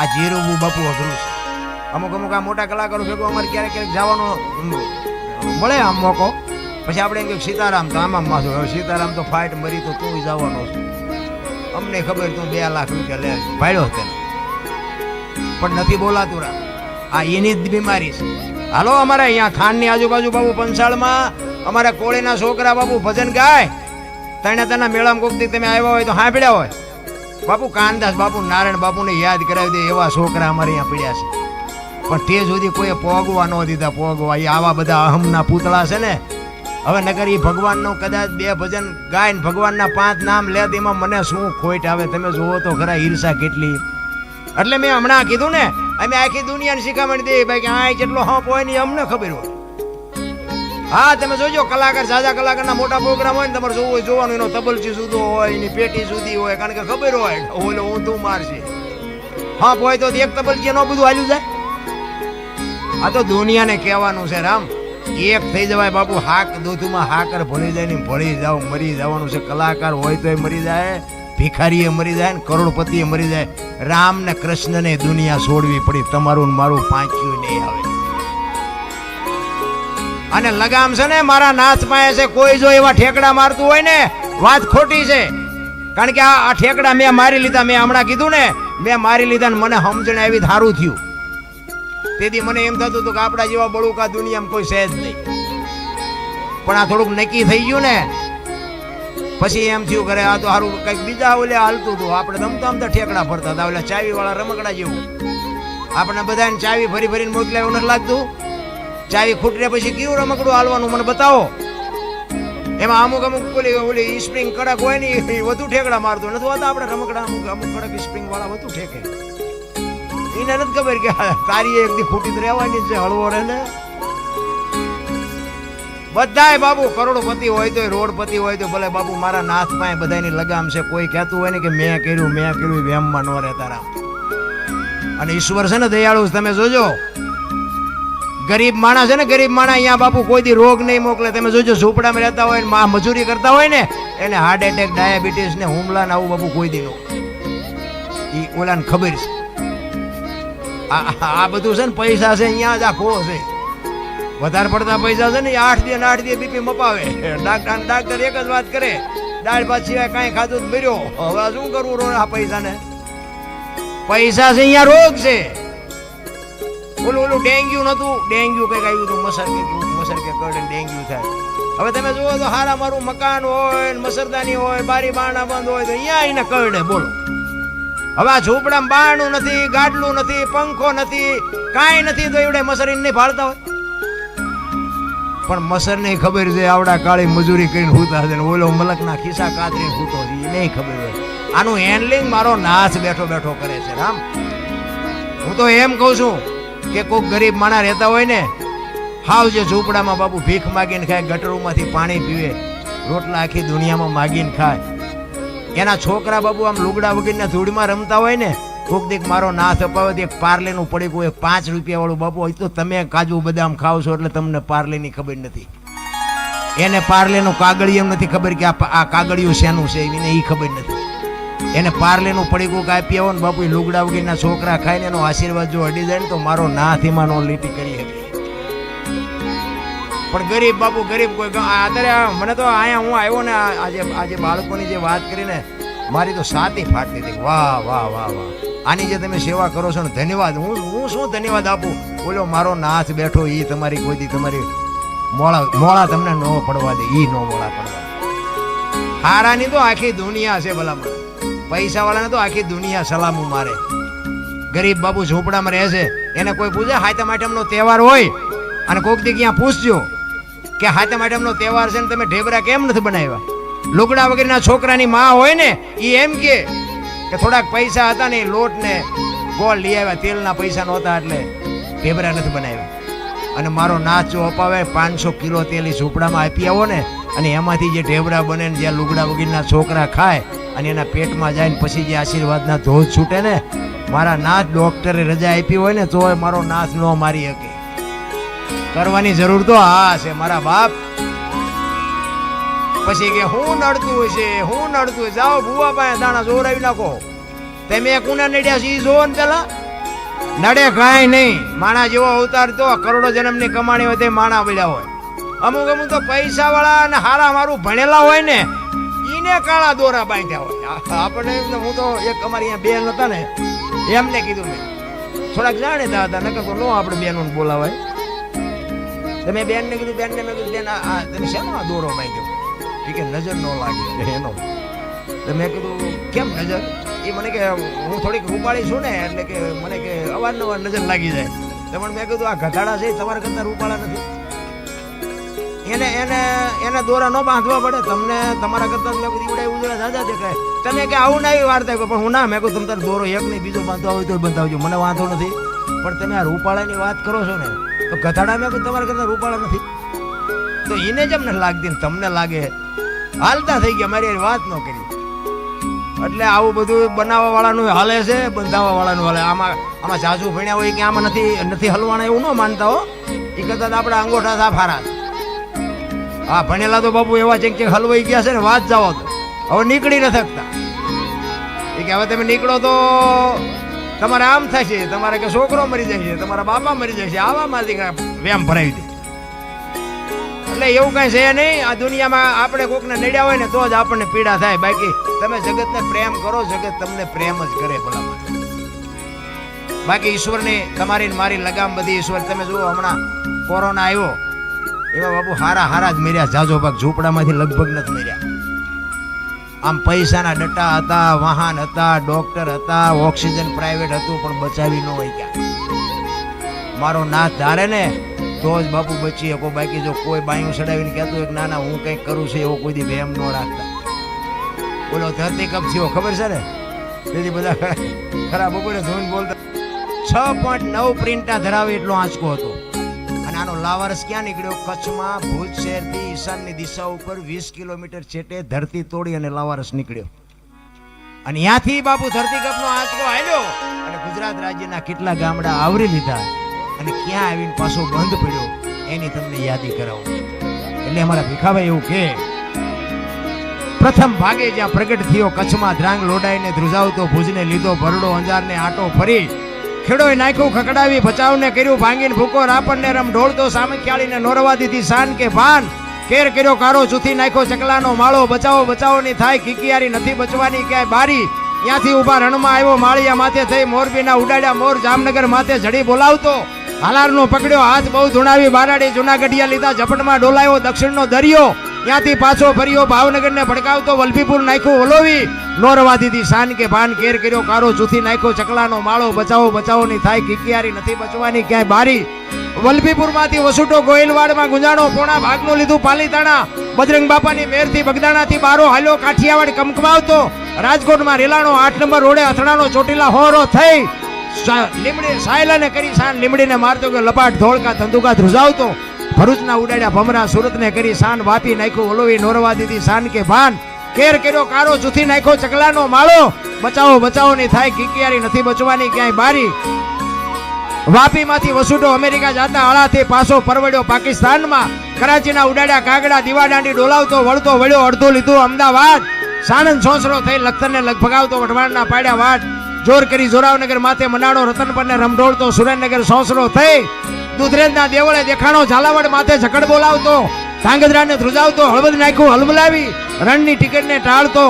આ જીરવું બાપુ અઘરું છે. અમુક અમુક આ મોટા કલાકારો ભેગો અમારે ક્યારેક ક્યારેક જવાનો મળે આમ મોકો. પછી આપણે એમ કે સીતારામ તો આમાં માથું. હવે સીતારામ તો ફાઇટ મરી તો તું જવાનો છે. અમને ખબર તું બે લાખ રૂપિયા લે ભાડ્યો તેને. પણ નથી બોલાતું રા. આ એની જ બીમારી છે. હાલો, અમારે અહીંયા ખાનની આજુબાજુ બાબુ પંસાળમાં અમારા કોળીના છોકરા બાબુ ભજન ગાય. તને તેના મેળામાં કોકથી તમે આવ્યા હોય તો સાંભળ્યા હોય. બાપુ કાનદાસ બાપુ નારાયણ બાપુને યાદ કરાવી દે એવા છોકરા અમારે અહીંયા પડ્યા છે. પણ તે સુધી કોઈએ પોગવા ન દીધા, પોગવા. એ આવા બધા અહમના પૂતળા છે ને. હવે નગર એ ભગવાનનું કદાચ બે ભજન ગાય ને ભગવાનના પાંચ નામ લે તેમાં મને શું ખોટ આવે? તમે જુઓ તો ખરા ઈર્ષા કેટલી. એટલે મેં હમણાં કીધું ને, અમે આખી દુનિયાને શીખામણ દે ભાઈ કે આ કેટલો હપ હોય ને અમને ખબર હોય. હા, તમે જોજો, કલાકાર સાજા કલાકારના મોટા પ્રોગ્રામ હોય ને, તમારે જોવું હોય, જોવાનું, એનો તબલચી સુધો હોય, એની પેટી સુધી હોય, કારણ કે ખબર હોય, ઓલો ઊંધું મારશે હા હોય તો એક તબલચી નો બધું હાલ્યું જાય. આ તો દુનિયાને કહેવાનું છે, રામ. એક થઈ જવાય બાપુ, હાક, દૂધમાં હાકર ભળી જાય ને ભળી જાવ, મરી જવાનું છે. કલાકાર હોય તોય મરી જાય, ભિખારીએ મરી જાય ને કરોડપતિએ મરી જાય. રામ ને કૃષ્ણને દુનિયા છોડવી પડી, તમારું મારું પાંચ્યું નહીં આવે. અને લગામ છે ને, મારા નાથ પાસે છે, કોઈ જો એવા ઠેકડા મારતું હોય ને, વાત ખોટી છે. કારણ કે આ ઠેકડા મેં મારી લીધા, મેં હમણાં કીધું ને, મેં મારી લીધા ને મને સમજણ આવી સારું થયું. તેથી મને એમ થતું હતું કે આપણા જેવા બળુકા દુનિયામાં કોઈ છે જ નહીં. પણ આ થોડુંક નક્કી થઈ ગયું ને, પછી એમ થયું કરે આ તો સારું કંઈક બીજા ઓલે હાલતું હતું. આપણે ધમતા અમતા ઠેકડા ફરતા હતા, ઓલા ચાવીવાળા રમકડા જેવું. આપણે બધાને ચાવી ફરી ફરીને મોકલ્યા એવું નથી લાગતું? ચાવી ખૂટરે પછી કયું રમકડું હાલવાનું મને બતાવો. એમાં અમુક અમુક ઓલી ઓલી સ્પ્રિંગ કડક હોય ને એ વધુ ઠેકડા મારતો નથી હોતા આપણે રમકડા અમુક અમુક કડક સ્પ્રિંગ વાળા વધુ ઠેકે. એને નથી ખબર કે તારી એક દી ખૂટી તો રહેવાની છે, હળવો રહે ને. બધાય બાબુ કરોડપતિ હોય તો રોડપતિ હોય તો ભલે બાબુ મારા નાથ પાસે બધાની લગામ છે. કોઈ કહેતું હોય ને કે મેં કર્યું મેં કર્યું વેમમાં ન રહેતા રામ. અને ઈશ્વર છે ને દયાળુ, તમે જોજો. ગરીબ માણસ છે ને, ગરીબ માણસ અહીંયા બાપુ કોઈ દી રોગ નહીં મોકલે. તમે જોજો, ઝૂંપડામાં રહેતા હોય ને, માં મજૂરી કરતા હોય ને, એને હાર્ટ એટેક ડાયાબિટીસ ને હુમલા ને આવું બાપુ કોઈ દી નો એ ઓલાને ખબર છે. આ બધું છે ને, પૈસા છે, અહીંયા જ આખો છે. વધારે પડતા પૈસા છે ને આઠ દિવસ આઠ દિવસ બીપી મપાવે. ડાક્ટર ડાક્ટર એક જ વાત કરે. દાળ ભાત સિવાય કાંઈ ખાધું જ મર્યો હવે શું કરવું રો આ પૈસાને? પૈસા છે, અહીંયા રોગ છે. ઓલું ઓલું ડેન્ગ્યુ નતું ડેન્ગ્યુ કંઈક આવ્યું હતું મસર કે મસર કે કરડે ડેન્ગ્યુ થાય. હવે તમે જુઓ તો હારા મારું મકાન હોય મસરદાની હોય, બારી બારણા બંધ હોય તો અહીંયા એને કરડે બોલો. હવે આ ઝૂંપડામાં બારણું નથી, ગાડલું નથી, પંખો નથી, કાંઈ નથી તો એવડે મસરીને નહીં ભાળતા હોય. પણ મસરને ખબર છે, આવડા કાળી મજૂરી કરીને હૂતા છે ઓલો મલકના ખિસ્સા કાતરીને હૂતો છે એ નહીં ખબર હોય. આનું હેન્ડલિંગ મારો નાશ બેઠો બેઠો કરે છે, રામ. હું તો એમ કહું છું કે કોઈક ગરીબ માણા રહેતા હોય ને, હાવ જે ઝૂંપડામાં બાપુ ભીખ માગીને ખાય, ગટરોમાંથી પાણી પીવે, રોટલા આખી દુનિયામાં માગીને ખાય. એના છોકરા બાબુ આમ લુગડા વગીને ધૂળમાં રમતા હોય ને, કોક દીક મારો નાથ અપાવે તો એક પાર્લેનું ગયું એક પાંચ રૂપિયા વાળું બાપુ હોય તો તમે કાજુ બદામ ખાવ છો એટલે તમને પાર્લેની ખબર નથી. એને પાર્લેનું કાગળિયું નથી ખબર કે આ કાગળિયું શેનું છે, એને એ ખબર નથી. એને પાર્લેનું પડીકું કાપી આવો ને બાપુ લુગડા વગીરના છોકરા ખાઈને એનો આશીર્વાદ જો અડી જાય ને તો મારો નાથ એમાં નો લીટી કરી હતી પણ ગરીબ બાપુ, ગરીબ કોઈ અત્યારે મને તો અહીંયા હું આવ્યો ને આજે આજે બાળકોની જે વાત કરીને મારી તો સાતી ફાટતી હતી. વાહ વાહ વાહ વાહ. આની જે તમે સેવા કરો છો ને ધન્યવાદ. હું હું શું ધન્યવાદ આપું? બોલો, મારો નાથ બેઠો એ તમારી કોઈ તમારી મોળા મોળા તમને ન પડવા દે એ નો મોળા પડવા હારાની તો આખી દુનિયા છે ભલામણ. પૈસા વાળાને તો આખી દુનિયા સલામું મારે. ગરીબ બાબુ ઝૂંપડામાં રહે છે, એને કોઈ પૂછે હાથમ આઈટમનો તહેવાર હોય? અને કોઈક દી ક્યાં પૂછજો કે હાથમ આઈટમનો તહેવાર છે ને તમે ઢેબરા કેમ નથી બનાવ્યા? લુગડા વગેરેના છોકરાની માં હોય ને એ એમ કે કે થોડાક પૈસા હતા ને લોટ ને ગોળ લઈ આવ્યા, તેલના પૈસા નહોતા એટલે ઢેબરા નથી બનાવ્યા. અને મારો નાચ જો અપાવે, પાંચસો કિલો તેલ ઝૂંપડામાં આપી આવો ને, અને એમાંથી જે ઢેબરા બને ને જે લુગડા વગેરેના છોકરા ખાય અને એના પેટમાં જાય ને પછી જે આશીર્વાદના ધોધ છૂટે ને, મારા નાથ ડોક્ટરે રજા આપી હોય ને, તોય મારો નાથ ન મારી શકે. કરવાની જરૂર તો હા છે, મારા બાપ. પછી કે હું નડતું છે હું નડતું જાઓ ભૂવા પાસે દાણા જોરાવી નાખો. તમે કુને નડ્યા છે એ જોવો ને પેલા. નડે કાંઈ નહીં. માણા જેવો અવતાર તો કરોડો જન્મની કમાણી હોય તે માણા મળ્યા હોય. અમુક અમુક તો પૈસા વાળા અને હારા મારું ભણેલા હોય ને ઈને કાળા દોરા બાંધ્યા હોય. આ- આપણને હું તો એક અમારી અહીંયા બેન હતા ને, એમને કીધું મેં. થોડાક જાણીતા હતા, નકર તો નો આપણે બેનો બોલાવાય. તમે બેન ને કીધું બેન ને મેં કીધું, બેન, આ તમે શેનો આ દોરો બાંધ્યો? એ કે નજર ન લાગે એનો. તો મેં કીધું, કેમ નજર? એ મને કે, હું થોડીક રૂપાળી છું ને, એટલે કે મને કે અવારનવાર નજર લાગી જાય. તો પણ મેં કીધું, આ ઘટાડા છે, તમારા કરતાં રૂપાળા નથી. એને એને એને દોરા ન બાંધવા પડે. તમને, તમારા કરતા મેં કીધું ઉડાય ઉજળા દાદા દેખાય તમે કે આવું ના એવી વાર્તા પણ હું ના મેં કહું તમે દોરો એક નહીં, બીજો બાંધવા હોય તો બંધાવજો. મને વાંધો નથી. પણ તમે આ રૂપાળાની વાત કરો છો ને, તો ગધાડા મેં કહું તમારા કરતા રૂપાળા નથી. તો એને જેમ ને લાગતી તમને લાગે. હાલતા થઈ ગયા, મારી વાત ન કરી. એટલે આવું બધું બનાવવા વાળાનું હાલે છે બંધાવવા વાળાનું હાલે. આમાં આમાં સાસુ ભણ્યા હોય કે આમાં નથી નથી હલવાના એવું ન માનતા હો. એ કરતા આપણા અંગોઠા સાફ હારા. હા, ભણેલા તો બાપુ એવા છે કે હલવાઈ ગયા છે ને, વાત જાઓ તો. હવે નીકળી ન શકતા. એ કે હવે તમે નીકળો તો તમારે આમ થશે, તમારે કે છોકરો મરી જશે, તમારા બાપા મરી જાય છે આવામાંથી કાંઈ વ્યામ ભરાવી દે. એટલે એવું કઈ છે નહીં, આ દુનિયામાં આપણે કોકને નડ્યા હોય ને, તો જ આપણને પીડા થાય. બાકી તમે જગતને પ્રેમ કરો, જગત તમને પ્રેમ જ કરે ભલામણ. બાકી ઈશ્વરની તમારી મારી લગામ બધી ઈશ્વર. તમે જુઓ, હમણાં કોરોના આવ્યો. એવા બાપુ હારા હારા જ મર્યા. જાજો ભાગ ઝૂંપડામાંથી લગભગ નથી મર્યા. આમ પૈસાના ડટ્ટા હતા, વાહન હતા, ડોક્ટર હતા, ઓક્સિજન પ્રાઇવેટ હતું, પણ બચાવી ન હોય મારો નાથ ધારે ને, તો જ બાપુ બચી શકો બાકી જો કોઈ બાયું ચડાવીને કહેતું કે ના ના, હું કંઈક કરું છું, એવો કોઈ દી વહેમ ન રાખતા. બોલો, ધરતી કપ થયો, ખબર છે ને? તેથી બધા ખરા બપોરે ધોઈને બોલતા. છ પોઈન્ટ નવ પ્રિન્ટા ધરાવે એટલો આંચકો હતો. આનો લાવારસ ક્યાં નીકળ્યો? કચ્છમાં ભુજ શહેરથી ઈશાનની દિશા ઉપર વીસ કિલોમીટર છેટે ધરતી તોડી અને લાવારસ નીકળ્યો. અને ત્યાંથી બાપુ ધરતીકપનો આંચકો આવ્યો અને ગુજરાત રાજ્યના કેટલા ગામડા આવરી લીધા અને ક્યાં આવીને પાછો બંધ પડ્યો એની તમને યાદી કરાવું. એટલે અમારા ભીખાભાઈ એવું કે પ્રથમ ભાગે જ્યાં પ્રગટ થયો કચ્છમાં ધ્રાંગ લોડાઈને ધ્રુજાવતો ભુજને લીધો ભરડો અંજારને આટો ફરી ખેડોએ નાખ્યું, ખકડાવી ભચાવને કર્યું, ભાંગીને ભૂકો રાપણને રમ, ઢોળતો, સામખ્યાળીને નોરવા દીધી શાન કે ભાન. કેર કર્યો, કારો ચૂથી નાખ્યો, ચકલાનો માળો, બચાવો બચાવોની થાય કિકિયારી નથી બચવાની ક્યાંય બારી. ત્યાંથી ઊભા રણમાં આવ્યો, માળિયા માથે થઈ, મોરબીના ઉડાડ્યા, મોર જામનગર માથે જડી બોલાવતો. હાલારનો પકડ્યો, હાથ બહુ ધુણાવી, બારાડી જુનાગઢિયા લીધા, ઝપટમાં ડોલાયો, દક્ષિણનો દરિયો. ત્યાંથી પાછો ફર્યો, ભાવનગરને ભડકાવતો, વલભીપુર નાખ્યો, ઓલોવી. નોરવા દીધી શાન કે ભાન કેર કર્યો, કારો ચૂથી નાખ્યો, ચકલાનો માળો, બચાવો બચાવોની થાય, કિકિયારી નથી બચવાની, ક્યાંય બારી. વલભીપુરમાંથી વસુટો ગોયલવાડમાં ગુંજાણો, પોણા ભાગનું લીધું પાલીતાણા. બજરંગ બાપાની મેરથી બગદાણાથી બારો હાલ્યો, કાઠિયાવાડ કમકમાવતો રાજકોટમાં રેલાણો, આઠ નંબર રોડે અથડાનો ચોટીલા હોરો થઈ. લીમડી સાયલાને કરી શાન લીમડીને મારતો કે લપાટ, ધોળકા, ધંધુકા ધ્રુજાવતો. ભરૂચના ઉડાડ્યા ભમરા સુરતને કરી શાન વાપી નાખ્યો, ઓલોવી નોરવા દીધી શાન કે ભાન. કેર કર્યો, કારો જુથી નાખ્યો, ચકલાનો માળો. બચાવો બચાવો, નહીં થાય, કિકિયારી નથી બચવાની, ક્યાંય બારી. વાપીમાંથી વસુટો અમેરિકા જતા આળાથી પાછો પરવડ્યો પાકિસ્તાનમાં. કરાચીના ઉડાડ્યા કાગડા દીવાદાંડી ડોલાવતો, વળતો, વળ્યો, અડધું લીધું, અમદાવાદ. સાણંદ સોસરો થઈ, લખતરને લગભગાવતો વઢવાણના પાડ્યા વાટ. જોર કરી જોરાવનગર માથે મનાડો રતનપરને રમઢોળતો, સુરેન્દ્રનગર સોસરો થઈ. દુધરેજના દેવળે દેખાણો ઝાલાવાડ માથે ઝકડ બોલાવતો, ધાંગધ્રાને ધ્રુજાવતો, હળવદ નાખ્યું હલમલાવી રણની ટિકિટને ટાળતો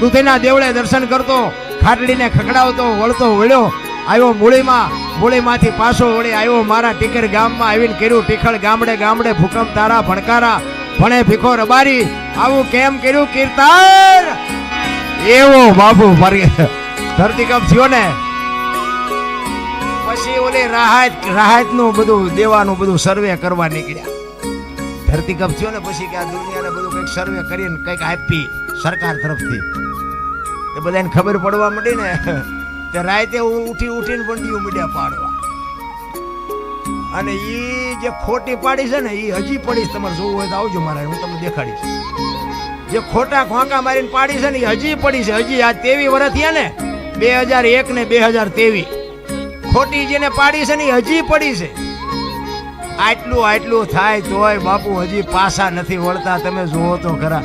દુધેના દેવળે દર્શન કરતો, ખાટડીને ખખડાવતો, વળતો, વળ્યો, આવ્યો મૂળીમાં, મૂળીમાંથી પાછો વળી આવ્યો મારા ટીકર ગામમાં આવીને કર્યું ટીખળ ગામડે ગામડે, ભૂકંપ તારા, ભણકારા, ભણે ભીખો રબારી, આવું કેમ કર્યું કીર્તન એવો બાબુ ધરતીકંપ થયો ને પછી ઓલે રાહત રાહતનું બધું, દેવાનું બધું સર્વે કરવા નીકળ્યા. ધરતીકંપ થયો ને પછી કે આ દુનિયાને બધું કંઈક સર્વે કરીને કંઈક આપી સરકાર તરફથી. એ બધાને ખબર પડવા માંડી ને તે રાતે ઉઠી, ઉઠીને બંડીઓ મીડિયા પાડવા. અને એ જે ખોટી પાડી છે ને એ હજી પડી તમારે જોવું હોય તો આવજો મારા, હું તમને દેખાડીશ. જે ખોટા ખોંકા મારીને પાડી છે ને એ હજી પડી છે, હજી આ તેવી વર્ષ થયા ને, બે હજાર એક ને બે હજાર તેવી ખોટી જેને પાડી છે ને હજી પડી છે. આટલું આટલું થાય તોય બાપુ હજી પાસા નથી વળતા. તમે જુઓ તો ખરા.